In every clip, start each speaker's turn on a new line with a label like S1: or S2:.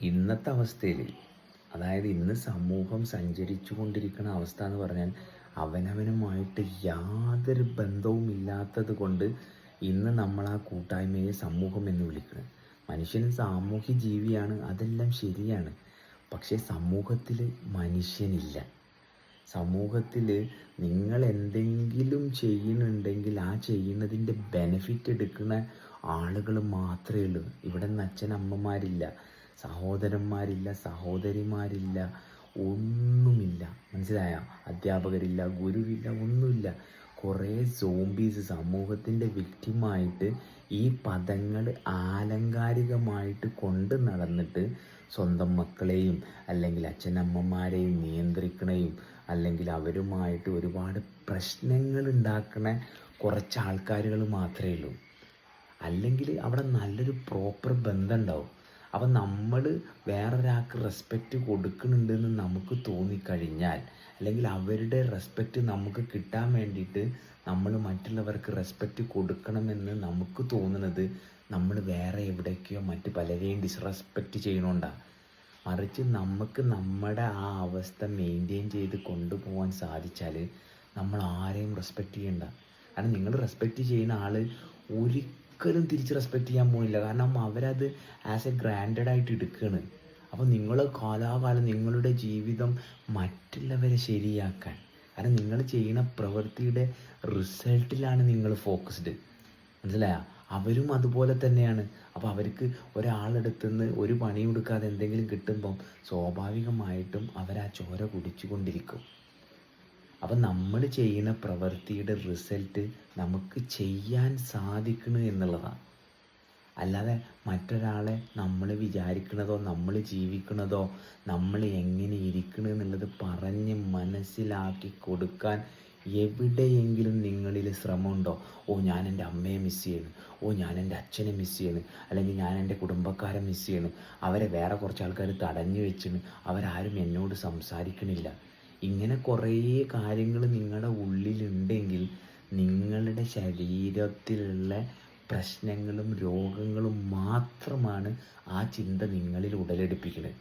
S1: ഇന്നത്തെ അവസ്ഥയിൽ അതായത് ഇന്ന് സമൂഹം സഞ്ചരിച്ചു കൊണ്ടിരിക്കുന്ന അവസ്ഥ എന്ന് പറഞ്ഞാൽ അവനവനുമായിട്ട് യാതൊരു ബന്ധവും ഇല്ലാത്തത് കൊണ്ട് ഇന്ന് നമ്മൾ ആ കൂട്ടായ്മയെ സമൂഹം എന്ന് വിളിക്കുന്നത്. മനുഷ്യൻ സാമൂഹ്യ ജീവിയാണ് അതെല്ലാം ശരിയാണ്. പക്ഷേ സമൂഹത്തിൽ മനുഷ്യനില്ല. സമൂഹത്തിൽ നിങ്ങൾ എന്തെങ്കിലും ചെയ്യുന്നുണ്ടെങ്കിൽ ആ ചെയ്യുന്നതിന്റെ ബെനിഫിറ്റ് എടുക്കുന്ന ആളുകൾ മാത്രമേ ഉള്ളൂ. ഇവിടെ നിന്ന് അച്ഛനമ്മമാരില്ല. സഹോദരന്മാരില്ല സഹോദരിമാരില്ല ഒന്നുമില്ല. മനസ്സിലായ? അധ്യാപകരില്ല ഗുരുവില്ല ഒന്നുമില്ല. കുറേ സോംബീസ് സമൂഹത്തിന്റെ വിക്റ്റിമായിട്ട് ഈ പദങ്ങൾ ആലങ്കാരികമായിട്ട് കൊണ്ട് നടന്നിട്ട് സ്വന്തം മക്കളെയും അല്ലെങ്കിൽ അച്ഛനമ്മമാരെയും നിയന്ത്രിക്കണയും അല്ലെങ്കിൽ അവരുമായിട്ട് ഒരുപാട് പ്രശ്നങ്ങൾ ഉണ്ടാക്കണ കുറച്ച് ആൾക്കാരുകൾ മാത്രമേ ഉള്ളൂ. അല്ലെങ്കിൽ അവിടെ നല്ലൊരു പ്രോപ്പർ ബന്ധം ഉണ്ടാവും. അപ്പം നമ്മൾ വേറൊരാൾക്ക് റെസ്പെക്റ്റ് കൊടുക്കുന്നുണ്ടെന്ന് നമുക്ക് തോന്നിക്കഴിഞ്ഞാൽ അല്ലെങ്കിൽ അവരുടെ റെസ്പെക്റ്റ് നമുക്ക് കിട്ടാൻ വേണ്ടിയിട്ട് നമ്മൾ മറ്റുള്ളവർക്ക് റെസ്പെക്റ്റ് കൊടുക്കണമെന്ന് നമുക്ക് തോന്നുന്നത് നമ്മൾ വേറെ എവിടേക്കോ മറ്റ് പലരെയും ഡിസ്റെസ്പെക്റ്റ് ചെയ്യണോണ്ടാണ് മറിച്ച് നമുക്ക് നമ്മുടെ ആ അവസ്ഥ മെയിന്റെയിൻ ചെയ്ത് കൊണ്ടുപോകാൻ സാധിച്ചാൽ നമ്മൾ ആരെയും റെസ്പെക്റ്റ് ചെയ്യണ്ട. കാരണം നിങ്ങൾ റെസ്പെക്റ്റ് ചെയ്യുന്ന ആൾ ഒരിക്കലും തിരിച്ച് റെസ്പെക്റ്റ് ചെയ്യാൻ പോകുന്നില്ല കാരണം അവരത് ആസ് എ ഗ്രാൻഡഡ് ആയിട്ട് എടുക്കുകയാണ് അപ്പോൾ നിങ്ങൾ കാലാകാലം നിങ്ങളുടെ ജീവിതം മറ്റുള്ളവരെ ശരിയാക്കാൻ. കാരണം നിങ്ങൾ ചെയ്യുന്ന പ്രവൃത്തിയുടെ റിസൾട്ടിലാണ് നിങ്ങൾ ഫോക്കസ്ഡ് മനസ്സിലായോ? അവരും അതുപോലെ തന്നെയാണ്. അപ്പോൾ അവർക്ക് ഒരാളെടുത്തുനിന്ന് ഒരു പണിയും കൊടുക്കാതെ എന്തെങ്കിലും കിട്ടുമ്പം സ്വാഭാവികമായിട്ടും അവർ ആ ചോര കുടിച്ചുകൊണ്ടിരിക്കും. അപ്പം നമ്മൾ ചെയ്യുന്ന പ്രവൃത്തിയുടെ റിസൾട്ട് നമുക്ക് ചെയ്യാൻ സാധിക്കണം എന്നുള്ളതാണ് അല്ലാതെ മറ്റൊരാളെ നമ്മൾ വിചാരിക്കണതോ നമ്മൾ ജീവിക്കണതോ നമ്മൾ എങ്ങനെ ഇരിക്കണം എന്നുള്ളത് പറഞ്ഞ് മനസ്സിലാക്കി കൊടുക്കാൻ എവിടെയെങ്കിലും നിങ്ങളിൽ ശ്രമമുണ്ടോ? ഓ ഞാൻ എന്റെ അമ്മയെ മിസ് ചെയ്യുന്നു ഓ ഞാൻ എന്റെ അച്ഛനെ മിസ് ചെയ്യുന്നു അല്ലെങ്കിൽ ഞാൻ എന്റെ കുടുംബക്കാരെ മിസ് ചെയ്യുന്നു അവരെ വേറെ കുറച്ച് ആൾക്കാർ തടഞ്ഞു വെച്ചിന്. അവരാരും എന്നോട് സംസാരിക്കണില്ല. ഇങ്ങനെ കുറേ കാര്യങ്ങൾ നിങ്ങളുടെ ഉള്ളിലുണ്ടെങ്കിൽ നിങ്ങളുടെ ശരീരത്തിലുള്ള പ്രശ്നങ്ങളും രോഗങ്ങളും മാത്രമാണ് ആ ചിന്ത നിങ്ങളിൽ ഉടലെടുപ്പിക്കുന്നത്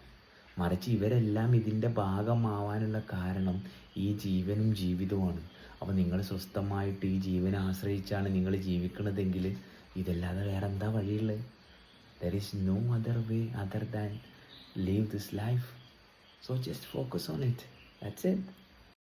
S1: മറിച്ച് ഇവരെല്ലാം ഇതിന്റെ ഭാഗമാവാനുള്ള കാരണം ഈ ജീവനും ജീവിതവുമാണ്. അപ്പോൾ നിങ്ങൾ സ്വസ്ഥമായിട്ട് ഈ ജീവനെ ആശ്രയിച്ചാണ് നിങ്ങൾ ജീവിക്കുന്നതെങ്കിൽ ഇതല്ലാതെ വേറെ എന്താ വഴിയുള്ളത് there is no other way other than live this life so just focus on it that's it